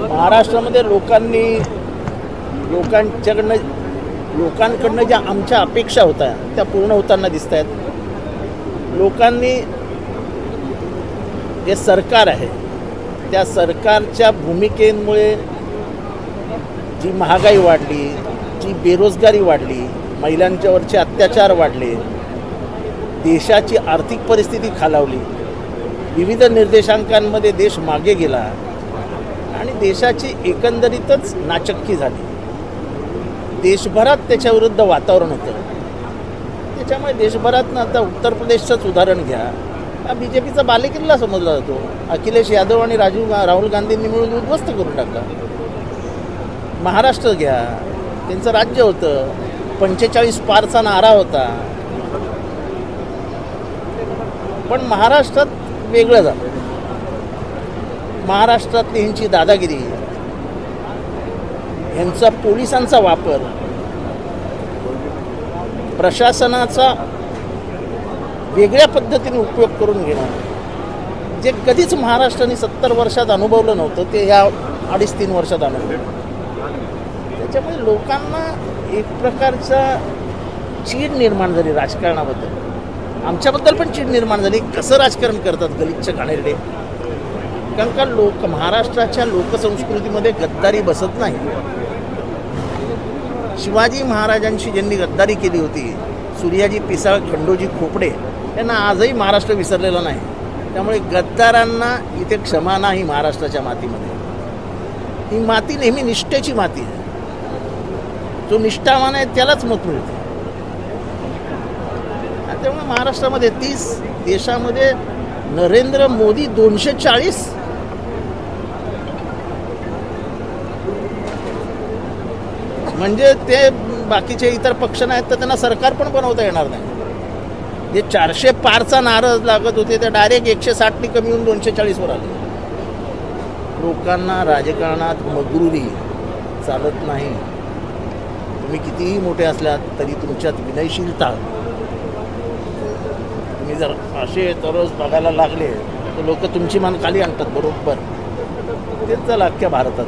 महाराष्ट्रामध्ये लोकांनी लोकांच्याकडनं लोकांकडनं ज्या आमच्या अपेक्षा होत्या त्या पूर्ण होताना दिसत आहेत लोकांनी जे सरकार आहे त्या सरकारच्या भूमिकेमुळे जी महागाई वाढली जी बेरोजगारी वाढली महिलांच्यावरचे अत्याचार वाढले देशाची आर्थिक परिस्थिती खालावली विविध निर्देशांकांमध्ये देश मागे गेला देशाची एकंदरीतच नाचक्की झाली. देशभरात त्याच्याविरुद्ध वातावरण होतं. त्याच्यामुळे देशभरात ना आता उत्तर प्रदेशचंच उदाहरण घ्या. हा बी जे पीचा बालेकिल्ला समजला जातो. अखिलेश यादव आणि राजीव गा राहुल गांधींनी मिळून उद्ध्वस्त करून टाकला. महाराष्ट्र घ्या. त्यांचं राज्य होतं. पंचेचाळीस पारचा नारा होता. पण महाराष्ट्रात वेगळं झालं. महाराष्ट्रातली ह्यांची दादागिरी. ह्यांचा पोलिसांचा वापर. प्रशासनाचा वेगळ्या पद्धतीने उपयोग करून घेणं. जे कधीच महाराष्ट्राने सत्तर वर्षात अनुभवलं नव्हतं ते ह्या अडीच तीन वर्षात अनुभवलं. त्याच्यामुळे लोकांना एक प्रकारचा चीड निर्माण झाली राजकारणाबद्दल. आमच्याबद्दल पण चीड निर्माण झाली. कसं राजकारण करतात गलिच्छ घाणेरडे? कारण का लोक महाराष्ट्राच्या लोकसंस्कृतीमध्ये गद्दारी बसत नाही. शिवाजी महाराजांशी ज्यांनी गद्दारी केली होती सूर्याजी पिसाळ खंडोजी खोपडे यांना आजही महाराष्ट्र विसरलेला नाही. त्यामुळे गद्दारांना इथे क्षमा नाही महाराष्ट्राच्या मातीमध्ये. ही माती नेहमी निष्ठेची माती आहे. जो निष्ठावान आहे त्यालाच मत मिळते. त्यामुळे महाराष्ट्रामध्ये तीस देशामध्ये नरेंद्र मोदी दोनशे चाळीस म्हणजे ते बाकीचे इतर पक्ष नाहीत तर त्यांना सरकार पण बनवता येणार नाही. जे चारशे पारचा नारज लागत होते ते डायरेक्ट एकशे साठनी कमी होऊन दोनशे चाळीसवर आले. लोकांना राजकारणात मगरुरी चालत नाही. तुम्ही कितीही मोठे असलात तरी तुमच्यात विनयशीलता. तुम्ही जर असे दररोज बघायला लागले तर लोक तुमची मान खाली आणतात बरोबर. तेच झालं अख्ख्या भारतात.